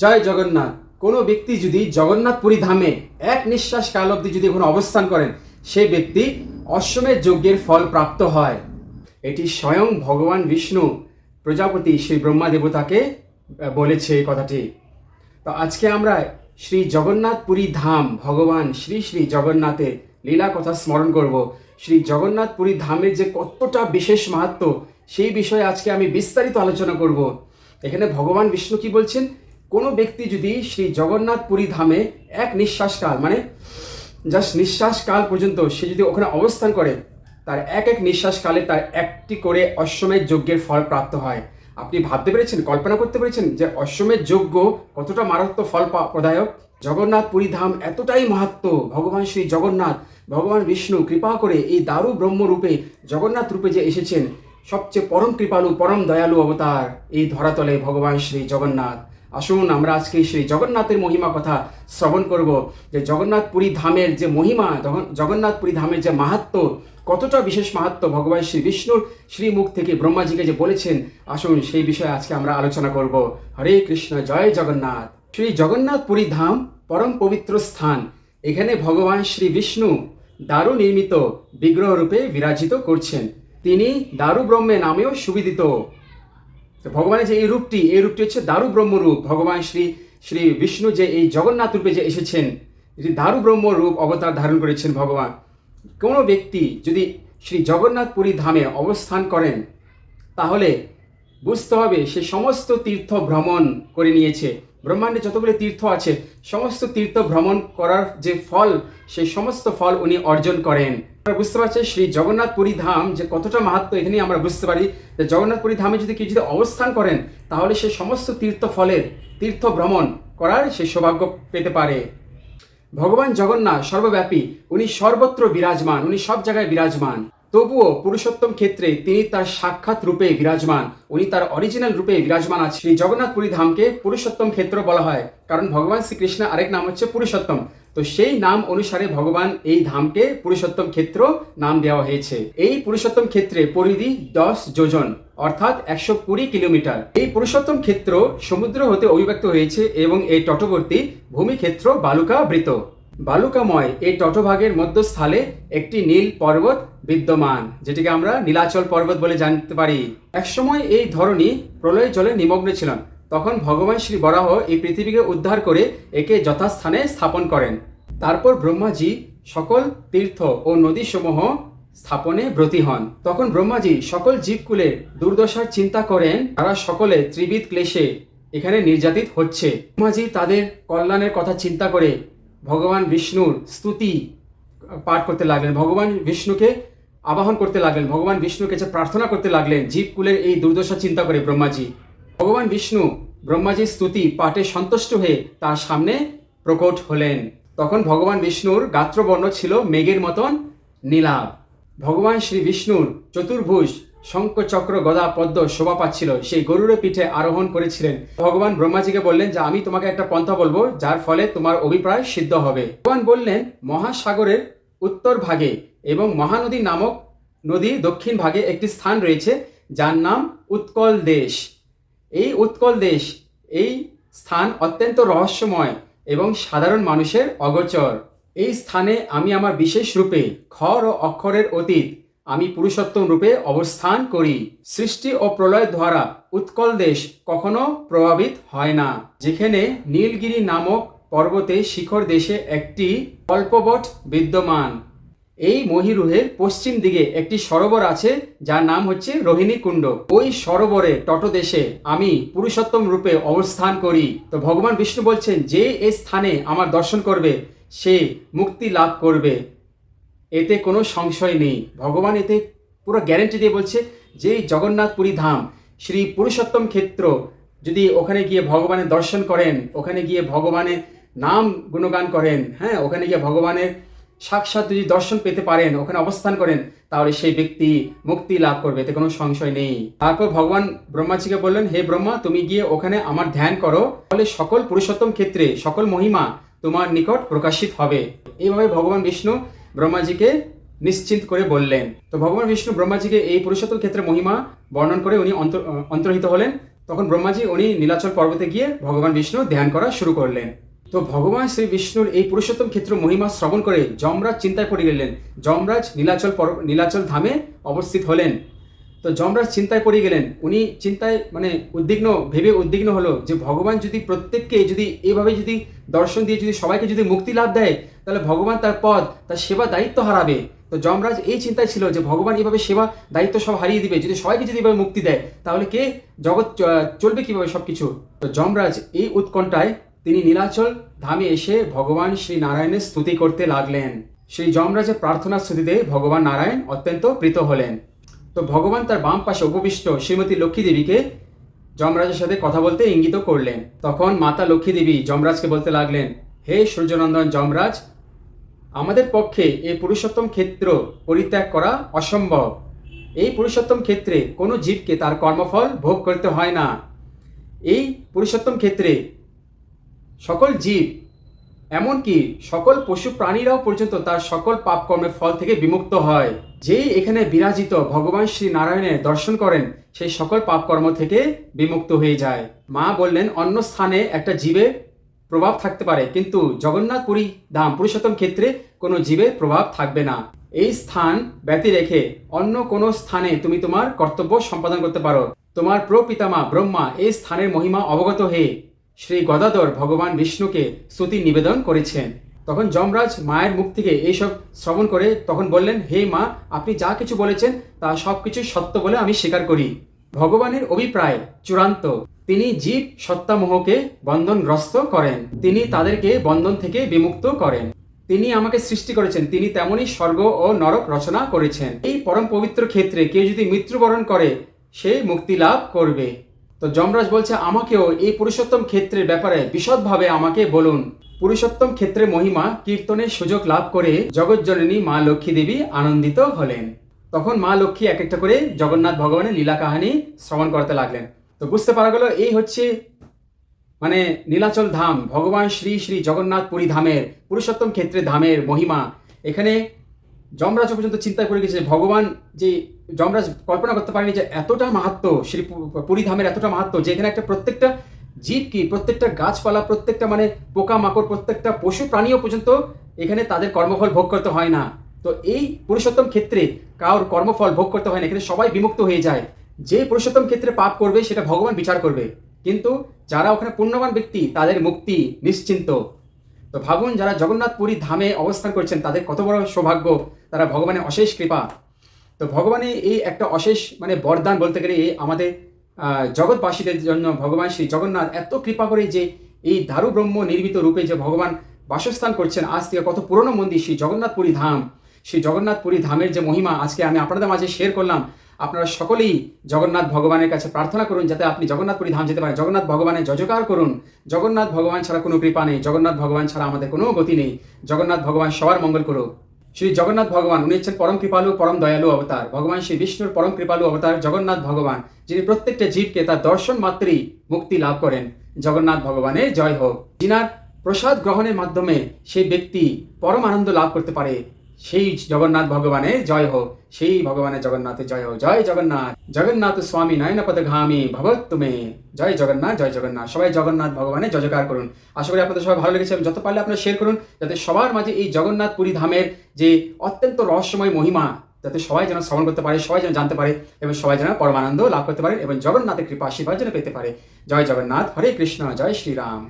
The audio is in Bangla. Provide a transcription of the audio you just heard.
জয় জগন্নাথ। কোনো ব্যক্তি যদি জগন্নাথপুরী ধামে এক নিঃশ্বাস কাল অবধি যদি কোনো অবস্থান করেন সেই ব্যক্তি অশ্বমেধ যজ্ঞের ফল প্রাপ্ত হয়। এটি স্বয়ং ভগবান বিষ্ণু, প্রজাপতি শ্রী ব্রহ্মা দেবতাকে বলেছে এই কথাটি। তো আজকে আমরা শ্রী জগন্নাথপুরী ধাম, ভগবান শ্রী শ্রী জগন্নাথের লীলা কথা স্মরণ করব। শ্রী জগন্নাথপুরী ধামের যে কতটা বিশেষ মাহাত্ম, সেই বিষয়ে আজকে আমি বিস্তারিত আলোচনা করব। এখানে ভগবান বিষ্ণু কি বলছেন? কোনো ব্যক্তি যদি শ্রী জগন্নাথপুরী ধামে এক নিঃশ্বাস কাল মানে জাস্ট নিঃশ্বাস কাল পর্যন্ত সে যদি ওখানে অবস্থান করে, তার এক এক নিঃশ্বাস কালে তার একটি করে অশ্বমের যজ্ঞের ফল প্রাপ্ত হয়। আপনি ভাবতে পেরেছেন, কল্পনা করতে পেরেছেন যে অশ্বমের যজ্ঞ কতটা মারাত্মক ফল প্রদায়ক? জগন্নাথ পুরী ধাম এতটাই মাহাত্ম, ভগবান শ্রী জগন্নাথ, ভগবান বিষ্ণু, কৃপা করে এই দারু ব্রহ্ম রূপে, জগন্নাথ রূপে যে এসেছেন, সবচেয়ে পরম কৃপালু, পরম দয়ালু অবতার এই ধরাতলে ভগবান শ্রী জগন্নাথ। আসুন, আমরা আজকে শ্রী জগন্নাথের মহিমা কথা শ্রবণ করব। যে জগন্নাথ পুরী ধামের যে মহিমা জগন- জগন্নাথ পুরী ধামের যে মাহাত্ম, কতটা বিশেষ মাহাত্ম ভগবান শ্রী বিষ্ণুর শ্রীমুখ থেকে ব্রহ্মাজিকে যে বলেছেন, আসুন সেই বিষয়ে আজকে আমরা আলোচনা করব। হরে কৃষ্ণ, জয় জগন্নাথ। শ্রী জগন্নাথ পুরী ধাম, পরম পবিত্র স্থান। এখানে ভগবান শ্রী বিষ্ণু দারু নির্মিত, বিগ্রহ রূপে বিরাজিত করছেন। তিনি দারু ব্রহ্মে নামেও সুবিদিত। তো ভগবানের যে এই রূপটি এই রূপটি হচ্ছে দারু ব্রহ্মরূপ ভগবান শ্রী শ্রী বিষ্ণু যে এই জগন্নাথ রূপে যে এসেছেন যে দারু ব্রহ্ম রূপ অবতার ধারণ করেছেন ভগবান। কোনো ব্যক্তি যদি শ্রী জগন্নাথপুরী ধামে অবস্থান করেন, তাহলে বুঝতে হবে সে সমস্ত তীর্থ ভ্রমণ করে নিয়েছে। ব্রহ্মাণ্ডে যতগুলো তীর্থ আছে, সমস্ত তীর্থ ভ্রমণ করার যে ফল, সেই সমস্ত ফল উনি অর্জন করেন। আমরা বুঝতে পারছি শ্রী জগন্নাথপুরী ধাম যে কতটা মাহাত্ম এখানেই আমরা বুঝতে পারি। যে জগন্নাথপুরী ধামে যদি কেউ যদি অবস্থান করেন, তাহলে সে সমস্ত তীর্থ ফলের, তীর্থ ভ্রমণ করার সে সৌভাগ্য পেতে পারে। ভগবান জগন্নাথ সর্বব্যাপী, উনি সর্বত্র বিরাজমান, উনি সব জায়গায় বিরাজমান। তবুও পুরুষোত্তম ক্ষেত্রে তিনি তার সাক্ষাৎ রূপে বিরাজমান, উনি তার অরিজিনাল রূপে বিরাজমান আছে শ্রী জগন্নাথ পুরী ধামকে পুরুষোত্তম ক্ষেত্র বলা হয়, কারণ ভগবান শ্রীকৃষ্ণ আরেক নাম হচ্ছে পুরুষোত্তম। তো সেই নাম অনুসারে ভগবান এই ধামকে পুরুষোত্তম ক্ষেত্র নাম দেওয়া হয়েছে। এই পুরুষোত্তম ক্ষেত্রে পরিধি দশ যোজন, অর্থাৎ একশো কুড়ি কিলোমিটার। এই পুরুষোত্তম ক্ষেত্র সমুদ্র হতে অভিব্যক্ত হয়েছে এবং এই তটবর্তী ভূমিক্ষেত্র বালুকা বৃত বালুকাময় এই তটভাগের মধ্যস্থলে একটি নীল পর্বত বিদ্যমান, যেটিকে আমরা নীলাচল পর্বত বলে জানতে পারি। একসময় এই ধরনী প্রলয় জলে নিমগ্ন ছিলেন তখন ভগবান শ্রী বরাহ এই পৃথিবীকে উদ্ধার করে একে যথাস্থানে স্থাপন করেন। তারপর ব্রহ্মাজি সকল তীর্থ ও নদীসমূহ স্থাপনে ব্রতী হন। তখন ব্রহ্মাজি সকল জীবকুলের দুর্দশার চিন্তা করেন, তারা সকলে ত্রিবিধ ক্লেশে এখানে নির্যাতিত হচ্ছে। ব্রহ্মাজি তাদের কল্যাণের কথা চিন্তা করে ভগবান বিষ্ণুর স্তুতি পাঠ করতে লাগলেন, ভগবান বিষ্ণুকে আবাহন করতে লাগলেন, ভগবান বিষ্ণুর কাছে প্রার্থনা করতে লাগলেন, জীবকুলের এই দুর্দশা চিন্তা করে ব্রহ্মাজি। ভগবান বিষ্ণু ব্রহ্মাজির স্তুতি পাঠে সন্তুষ্ট হয়ে তার সামনে প্রকট হলেন। তখন ভগবান বিষ্ণুর গাত্রবর্ণ ছিল মেঘের মতন নীলাভ। ভগবান শ্রী বিষ্ণুর চতুর্ভুজ শঙ্খ চক্র গদা পদ্ম শোভা পাচ্ছিল, সেই গরুরের পিঠে আরোহণ করেছিলেন। ভগবান ব্রহ্মাজিকে বললেন, যে, আমি তোমাকে একটা পন্থা বলব, যার ফলে তোমার অভিপ্রায় সিদ্ধ হবে। ভগবান বললেন, মহাসাগরের উত্তর ভাগে এবং মহানদী নামক নদী দক্ষিণ ভাগে একটি স্থান রয়েছে, যার নাম উৎকল দেশ। এই উৎকল দেশ, এই স্থান অত্যন্ত রহস্যময় এবং সাধারণ মানুষের অগোচর। এই স্থানে আমি আমার বিশেষ রূপে খর ও অক্ষরের অতীত আমি পুরুষোত্তম রূপে অবস্থান করি। সৃষ্টি ও প্রলয় দ্বারা উৎকল দেশ কখনো প্রভাবিত হয় না। যেখানে নীলগিরি নামক পর্বতে শিখর দেশে একটি কল্পবট বিদ্যমান। এই মহিরুহের পশ্চিম দিকে একটি সরোবর আছে, যার নাম হচ্ছে রোহিণী কুণ্ড। ওই সরোবরে তটদেশে আমি পুরুষোত্তম রূপে অবস্থান করি। তো ভগবান বিষ্ণু বলছেন, যে এই স্থানে আমার দর্শন করবে, সে মুক্তি লাভ করবে। এতে কোনো সংশয় নেই। ভগবান এতে পুরো গ্যারেন্টি দিয়ে বলছে যে এই জগন্নাথপুরী ধাম, শ্রী পুরুষোত্তম ক্ষেত্র, যদি ওখানে গিয়ে ভগবানের দর্শন করেন, ওখানে গিয়ে ভগবানের নাম গুণগান করেন হ্যাঁ ওখানে গিয়ে ভগবানের সাক্ষাৎ যদি দর্শন পেতে পারেন, ওখানে অবস্থান করেন, তাহলে সেই ব্যক্তি মুক্তি লাভ করবে, এতে কোনো সংশয় নেই। তারপর ভগবান ব্রহ্মাজিকে বললেন, হে ব্রহ্মা, তুমি গিয়ে ওখানে আমার ধ্যান করো, তাহলে সকল পুরুষোত্তম ক্ষেত্রে, সকল মহিমা তোমার নিকট প্রকাশিত হবে। এইভাবে ভগবান বিষ্ণু ব্রহ্মাজিকে নিশ্চিন্ত করে বললেন। তো ভগবান বিষ্ণু ব্রহ্মাজিকে এই পুরুষোত্তম ক্ষেত্রে মহিমা বর্ণন করে উনি অন্তর- অন্তর্হিত হলেন। তখন ব্রহ্মাজি উনি নীলাচল পর্বতে গিয়ে ভগবান বিষ্ণু ধ্যান করা শুরু করলেন। তো ভগবান শ্রী বিষ্ণুর এই পুরুষোত্তম ক্ষেত্র মহিমা শ্রবণ করে যমরাজ চিন্তায় পড়ে গেলেন। যমরাজ নীলাচল পর নীলাচল ধামে অবস্থিত হলেন। তো যমরাজ চিন্তায় পড়ে গেলেন। উনি চিন্তায় মানে উদ্বিগ্ন, ভেবে উদ্বিগ্ন হলো যে ভগবান যদি প্রত্যেককে যদি এভাবে যদি দর্শন দিয়ে যদি সবাইকে যদি মুক্তি লাভ দেয়, তাহলে ভগবান তার পদ তার সেবা দায়িত্ব হারাবে। তো যমরাজ এই চিন্তায় ছিল যে ভগবান এভাবে সেবা দায়িত্ব সব হারিয়ে দিবে। যদি সবাইকে যদি এভাবে মুক্তি দেয়, তাহলে কে? জগৎ চলবে কীভাবে সব কিছু তো যমরাজ এই উৎকণ্ঠায় তিনি নীলাচল ধামে এসে ভগবান শ্রী নারায়ণের স্তুতি করতে লাগলেন। সেই যমরাজের প্রার্থনার স্তুতিতে ভগবান নারায়ণ অত্যন্ত প্রীত হলেন। তো ভগবান তার বাম পাশে উপবিষ্ট শ্রীমতী লক্ষ্মী দেবীকে যমরাজের সাথে কথা বলতে ইঙ্গিত করলেন। তখন মাতা লক্ষ্মী দেবী যমরাজকে বলতে লাগলেন, হে সূর্যনন্দন যমরাজ, আমাদের পক্ষে এই পুরুষোত্তম ক্ষেত্র পরিত্যাগ করা অসম্ভব। এই পুরুষোত্তম ক্ষেত্রে কোনো জীবকে তার কর্মফল ভোগ করতে হয় না। এই পুরুষোত্তম ক্ষেত্রে সকল জীব, এমনকি সকল পশু প্রাণীরাও পর্যন্ত তার সকল পাপ কর্মের ফল থেকে বিমুক্ত হয়। যেই এখানে বিরাজিত ভগবান শ্রী নারায়ণের দর্শন করেন, সেই সকল পাপ কর্ম থেকে বিমুক্ত হয়ে যায়। মা বললেন, অন্য স্থানে একটা জীবের প্রভাব থাকতে পারে, কিন্তু জগন্নাথপুরী ধাম পুরুষোত্তম ক্ষেত্রে কোনো জীবের প্রভাব থাকবে না। এই স্থান ব্যতি রেখে অন্য কোনো স্থানে তুমি তোমার কর্তব্য সম্পাদন করতে পারো। তোমার প্রপিতামা ব্রহ্মা এই স্থানের মহিমা অবগত হয়ে শ্রী গদাধর ভগবান বিষ্ণুকে স্তুতি নিবেদন করেছেন। তখন যমরাজ মায়ের মুখ থেকে এইসব শ্রবণ করে তখন বললেন, হে মা, আপনি যা কিছু বলেছেন, তা সব কিছু সত্য বলে আমি স্বীকার করি। ভগবানের অভিপ্রায় চূড়ান্ত। তিনি জীব সত্তামোহকে বন্ধনগ্রস্ত করেন। তিনি তাদেরকে বন্ধন থেকে বিমুক্ত করেন। তিনি আমাকে সৃষ্টি করেছেন। তিনি তেমনই স্বর্গ ও নরক রচনা করেছেন। এই পরম পবিত্র ক্ষেত্রে কেউ যদি মৃত্যুবরণ করে, সে মুক্তি লাভ করবে। তো যমরাজ বলছে, আমাকেও এই পুরুষোত্তম ক্ষেত্রের ব্যাপারে বিশদভাবে আমাকে বলুন। পুরুষোত্তম ক্ষেত্রে মহিমা কীর্তনের সুযোগ লাভ করে জগৎজননী মা লক্ষ্মী দেবী আনন্দিত হলেন। তখন মা লক্ষ্মী এক একটা করে জগন্নাথ ভগবানের লীলা কাহানি শ্রবণ করতে লাগলেন। তো বুঝতে পারা গেল, এই হচ্ছে মানে নীলাচল ধাম, ভগবান শ্রী শ্রী জগন্নাথ পুরী ধামের, পুরুষোত্তম ক্ষেত্রে ধামের মহিমা। এখানে যমরাজ পর্যন্ত চিন্তা করে গেছে ভগবান যে যমরাজ কল্পনা করতে পারেনি যে এতটা মাহাত্ম শ্রী পু- পুরী ধামের এতটা মাহাত্ম যে এখানে একটা প্রত্যেকটা জীব কি, প্রত্যেকটা গাছপালা, প্রত্যেকটা মানে পোকা মাকড় প্রত্যেকটা পশু প্রাণীও পর্যন্ত এখানে তাদের কর্মফল ভোগ করতে হয় না। তো এই পুরুষোত্তম ক্ষেত্রে কারোর কর্মফল ভোগ করতে হয় না, এখানে সবাই বিমুক্ত হয়ে যায়। যে পুরুষোত্তম ক্ষেত্রে পাপ করবে, সেটা ভগবান বিচার করবে। কিন্তু যারা ওখানে পুণ্যবান ব্যক্তি, তাদের মুক্তি নিশ্চিন্ত। তো ভাবুন যারা জগন্নাথ পুরী ধামে অবস্থান করছেন, তাদের কত বড় সৌভাগ্য, তারা ভগবানের অশেষ কৃপা। তো ভগবানের এই একটা অশেষ মানে বরদান বলতে গেলে এই আমাদের জগৎবাসীদের জন্য ভগবান শ্রী জগন্নাথ এত কৃপা করে যে এই দারু ব্রহ্ম নির্মিত রূপে যে ভগবান বাসস্থান করছেন, আজ থেকে কত পুরনো মন্দির, শ্রী জগন্নাথপুরী ধাম। সেই জগন্নাথপুরী ধামের যে মহিমা, আজকে আমি আপনাদের মাঝে শেয়ার করলাম। আপনারা সকলেই জগন্নাথ ভগবানের কাছে প্রার্থনা করুন যাতে আপনি জগন্নাথপুরী ধাম যেতে পারেন। জগন্নাথ ভগবানের জজকার করুন। জগন্নাথ ভগবান ছাড়া কোনো কৃপা নেই। জগন্নাথ ভগবান ছাড়া আমাদের কোনো গতি নেই। জগন্নাথ ভগবান সবার মঙ্গল করুক। শ্রী জগন্নাথ ভগবান, উনি হচ্ছেন পরম কৃপালু, পরম দয়ালু অবতার। ভগবান শ্রী বিষ্ণুর পরম কৃপালু অবতার জগন্নাথ ভগবান, যিনি প্রত্যেকটা জীবকে তার দর্শন মাত্রেই মুক্তি লাভ করেন। জগন্নাথ ভগবানের জয় হোক। যিনার প্রসাদ গ্রহণের মাধ্যমে সেই ব্যক্তি পরম আনন্দ লাভ করতে পারে। সেই জগন্নাথ ভগবানের জয় হোক সেই ভগবানের জগন্নাথের জয় হোক জয় জগন্নাথ জগন্নাথ স্বামী নয়নপদ ঘামী ভগত তুমি জয় জগন্নাথ জয় জগন্নাথ, সবাই জগন্নাথ ভগবানের জয়কার করুন। আশা করি আপনাদের সবাই ভালো লেগেছে, এবং যত পারলে আপনারা শেয়ার করুন, যাতে সবার মাঝে এই জগন্নাথ পুরী ধামের যে অত্যন্ত রহস্যময় মহিমা, যাতে সবাই যেন শ্রবণ করতে পারে, সবাই যেন জানতে পারে, এবং সবাই যেন পরমানন্দ লাভ করতে পারে, এবং জগন্নাথের কৃপা আশীর্বাদ যেন পেতে পারে। জয় জগন্নাথ, হরে কৃষ্ণ, জয় শ্রীরাম।